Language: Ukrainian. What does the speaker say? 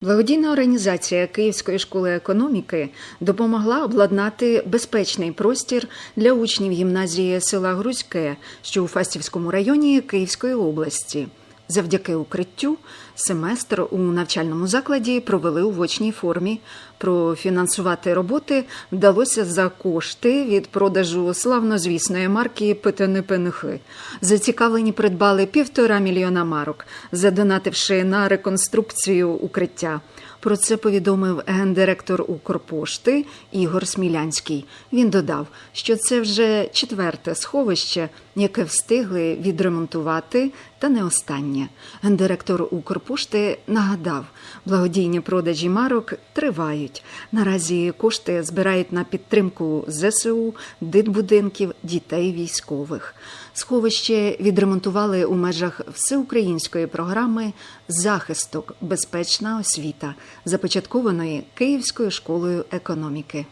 Благодійна організація Київської школи економіки допомогла обладнати безпечний простір для учнів гімназії села Грузьке, що у Фастівському районі Київської області. Завдяки укриттю семестр у навчальному закладі провели у вочній формі. Профінансувати роботи вдалося за кошти від продажу славнозвісної марки Петени Пенихи. Зацікавлені придбали півтора мільйона марок, задонативши на реконструкцію укриття. Про це повідомив гендиректор Укрпошти Ігор Смілянський. Він додав, що це вже четверте сховище, яке встигли відремонтувати, та не останнє. Гендиректор Укрпошти нагадав, благодійні продажі марок тривають. Наразі кошти збирають на підтримку ЗСУ, дитбудинків, дітей військових. Сховище відремонтували у межах всеукраїнської програми Захисток безпечна освіта, започаткованої Київською школою економіки.